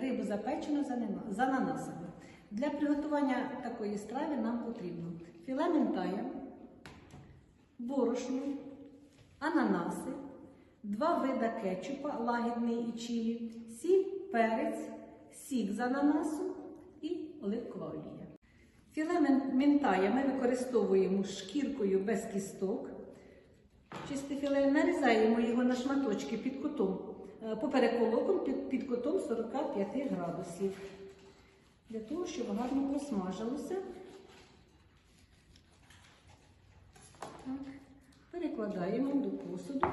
рибу запечену з ананасами. Для приготування такої страви нам потрібно філе мінтая, борошно, ананаси, два вида кетчупа, лагідний і чилі, сіль, перець, сік з ананасу і оливкова олія. Філе мен- мінтая ми використовуємо шкіркою без кісток. Чисте філе нарізаємо його на шматочки під кутом, е, поперек волокон під, під кутом 45 градусів. Для того, щоб гарно просмажилося. Так. Перекладаємо до посуду.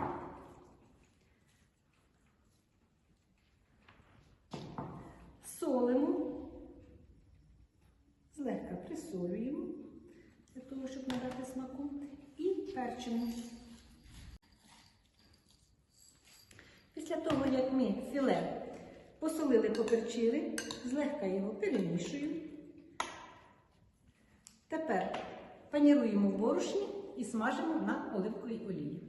Солимо, злегка присолюємо для того, щоб надати смаку, і перчимо. Після того, як ми філе посолили, поперчили, злегка його перемішуємо. Тепер паніруємо в борошні і смажимо на оливковій олії.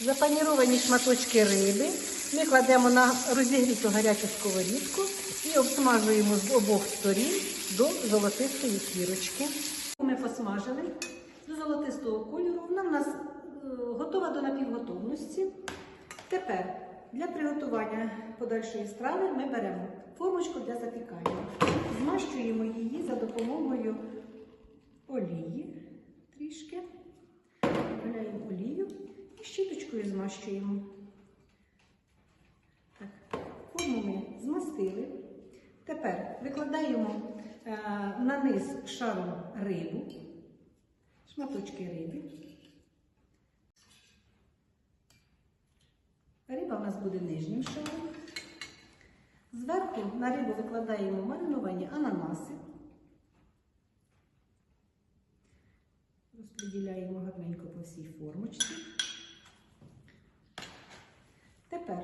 Запаніровані шматочки риби ми кладемо на розігріту гарячу сковорідку і обсмажуємо з обох сторін до золотистої кірочки. Ми посмажили до золотистого кольору. Вона в нас е, готова до напівготовності. Тепер для приготування подальшої страви ми беремо формочку для запікання. Змащуємо її за допомогою олії трішки. Виляємо олію і щіточкою змащуємо. Так, форму ми змастили. Тепер викладаємо е, на низ шаром рибу, шматочки риби. Риба у нас буде нижнім шаром. Зверху на рибу викладаємо мариновані ананаси. Розподіляємо гарненько по всій формочці. Тепер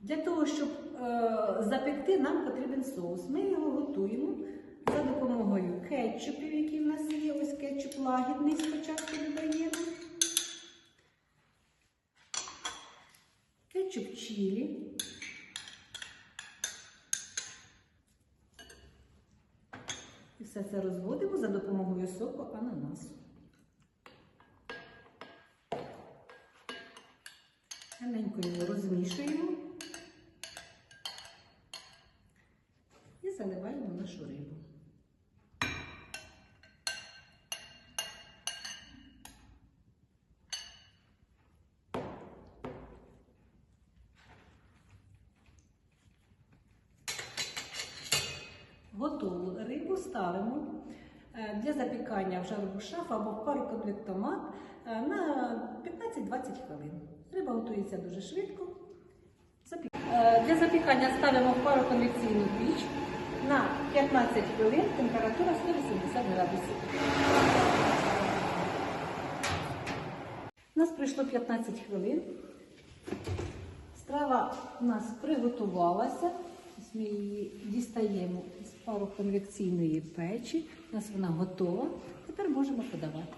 для того, щоб е, запекти, нам потрібен соус. Ми його готуємо за допомогою кетчупів, які в нас є. Ось кетчуп лагідний спочатку додаємо. Кетчуп чилі. І все це розводимо за допомогою соку ананасу. Гарненько його розмішуємо і заливаємо нашу рибу. Готову рибу ставимо е, для запікання в жарову шафу або в пару конвектомат е, на 15-20 хвилин. Риба готується дуже швидко. Е, Для запікання ставимо в пару конвекційну піч на 15 хвилин, температура 180 градусів. У нас пройшло 15 хвилин. Страва у нас приготувалася. Ось Ми її дістаємо з пару конвекційної печі. У нас вона готова. Тепер можемо подавати.